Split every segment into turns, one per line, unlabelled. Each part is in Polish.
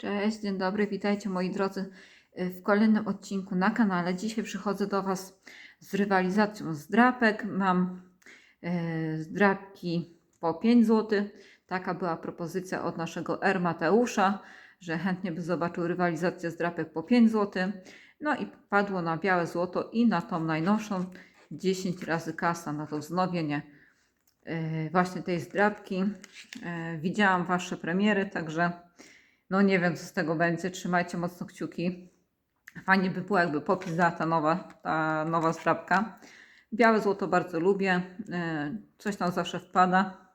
Cześć, dzień dobry, witajcie moi drodzy y, w kolejnym odcinku na kanale. Dzisiaj przychodzę do Was z rywalizacją z drapek. Mam e, zdrapki po 5 zł. Taka była propozycja od naszego R Mateusza, że chętnie by zobaczył rywalizację z drapek po 5 zł. No i padło na białe złoto i na tą najnowszą 10 razy kasa, na to wznowienie e, właśnie tej zdrapki. E, Widziałam Wasze premiery, także no nie wiem, co z tego będzie. Trzymajcie mocno kciuki. Fajnie by było, jakby popisała ta nowa, ta nowa zdrabka. Białe złoto bardzo lubię. e, Coś tam zawsze wpada.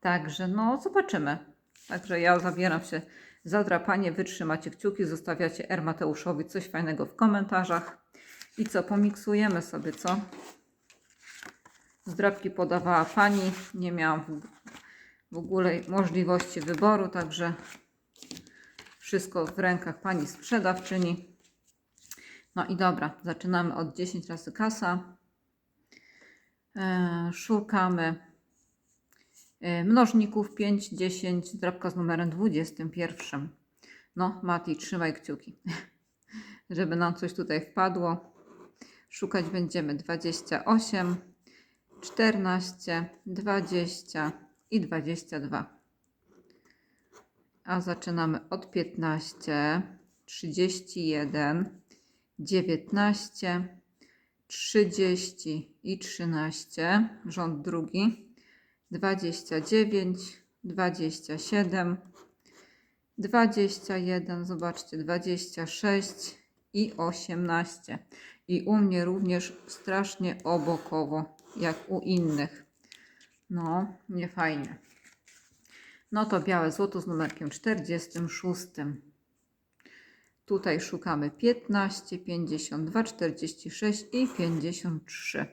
Także no, zobaczymy. Także ja zabieram się za drapanie. Wy trzymacie kciuki, zostawiacie R Mateuszowi coś fajnego w komentarzach. I co, pomiksujemy sobie, co? Zdrabki podawała pani. Nie miałam w ogóle możliwości wyboru, także wszystko w rękach pani sprzedawczyni. No i dobra, zaczynamy od 10 razy kasa. E, szukamy e, mnożników 5, 10, drapka z numerem 21. No, Mati, trzymaj kciuki, żeby nam coś tutaj wpadło. Szukać będziemy 28, 14, 20 i 22 a zaczynamy od 15, 31, 19, 30 i 13, rząd drugi, 29, 27, 21, zobaczcie, 26 i 18. I u mnie również strasznie obokowo, jak u innych. No, nie fajnie. No to białe złoto z numerkiem 46. Tutaj szukamy 15, 52, 46 i 53.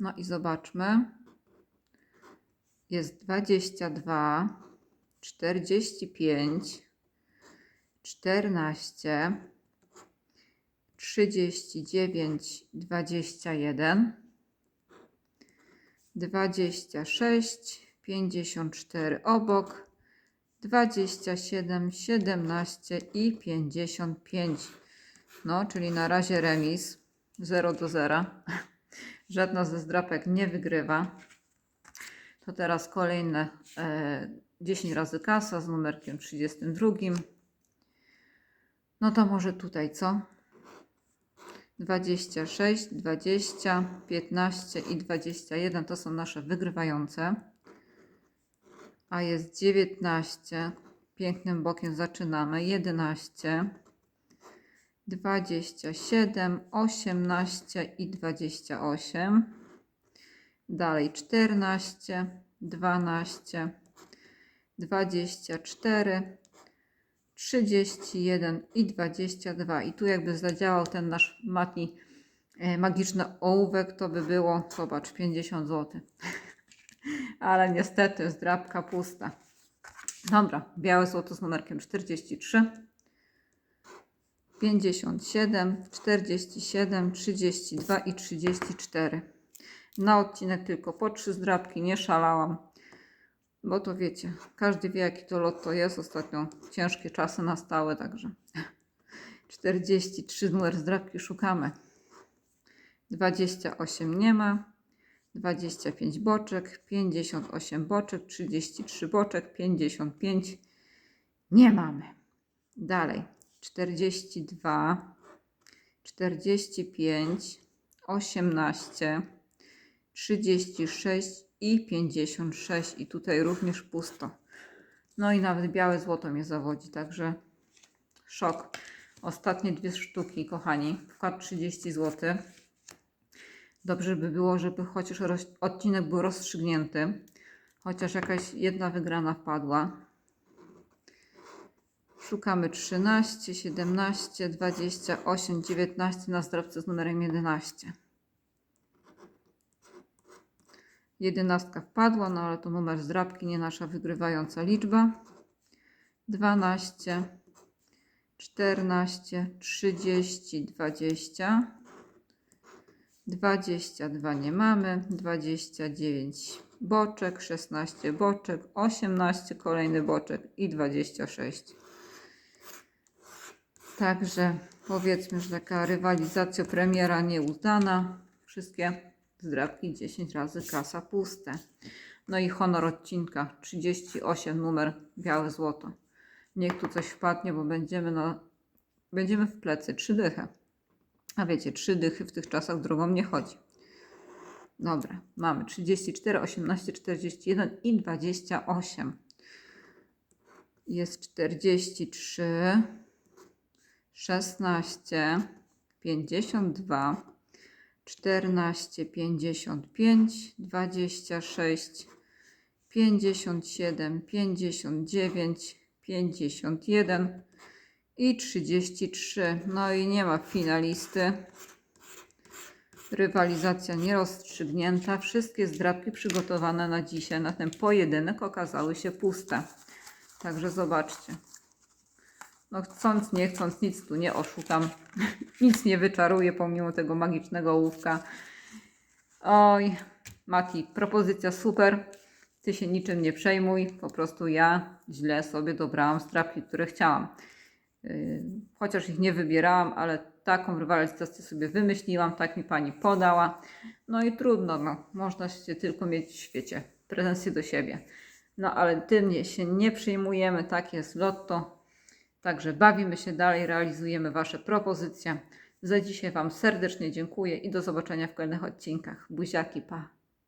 No i zobaczmy. Jest 22, 45, 14, 39, 21, 26, 54 obok, 27, 17 i 55. No, czyli na razie remis 0 do 0. Żadna ze zdrapek nie wygrywa. To teraz kolejne e, 10 razy kasa z numerkiem 32. No to może tutaj co? 26, 20, 15 i 21 to są nasze wygrywające a jest 19. Pięknym bokiem zaczynamy. 11, 27, 18 i 28. Dalej 14, 12, 24, 31 i 22. I tu jakby zadziałał ten nasz matni e, magiczny ołówek, to by było, zobacz, 50 zł ale niestety zdrabka pusta. Dobra, białe złoto z numerkiem 43, 57, 47, 32 i 34. Na odcinek tylko po trzy zdrabki, nie szalałam, bo to wiecie, każdy wie jaki to lot to jest. Ostatnio ciężkie czasy nastały, także 43 numer zdrabki szukamy. 28 nie ma. 25 boczek, 58 boczek, 33 boczek, 55 nie mamy. Dalej 42, 45, 18, 36 i 56 i tutaj również pusto. No i nawet białe złoto mnie zawodzi, także szok. Ostatnie dwie sztuki, kochani. Wkład 30 zł. Dobrze by było, żeby chociaż odcinek był rozstrzygnięty, chociaż jakaś jedna wygrana wpadła. Szukamy 13, 17, 28, 19 na zdrowce z numerem 11. Jedenastka wpadła, no ale to numer zdrabki, nie nasza wygrywająca liczba. 12, 14, 30, 20. 22 nie mamy, 29 boczek, 16 boczek, 18 kolejny boczek i 26. Także powiedzmy, że taka rywalizacja premiera nieudana. Wszystkie zdrabki 10 razy kasa puste. No i honor odcinka 38 numer białe złoto. Niech tu coś wpadnie, bo będziemy no będziemy w plecy trzy dychy. A wiecie, trzy dychy w tych czasach drogą nie chodzi. Dobra, mamy 34, 18, 41 i 28. Jest 43, 16, 52, 14, 55, 26, 57, 59, 51 i 33. No i nie ma finalisty. Rywalizacja nierozstrzygnięta. Wszystkie zdrabki przygotowane na dzisiaj, na ten pojedynek, okazały się puste. Także zobaczcie. No chcąc, nie chcąc, nic tu nie oszukam. nic nie wyczaruję pomimo tego magicznego ołówka. Oj, Mati, propozycja super. Ty się niczym nie przejmuj. Po prostu ja źle sobie dobrałam strapki, które chciałam. Yy, Chociaż ich nie wybierałam, ale taką rywalizację sobie wymyśliłam, tak mi pani podała. No i trudno, no, można się tylko mieć w świecie pretensje do siebie. No ale tym się nie przyjmujemy, tak jest lotto. Także bawimy się dalej, realizujemy Wasze propozycje. Za dzisiaj Wam serdecznie dziękuję i do zobaczenia w kolejnych odcinkach. Buziaki, pa!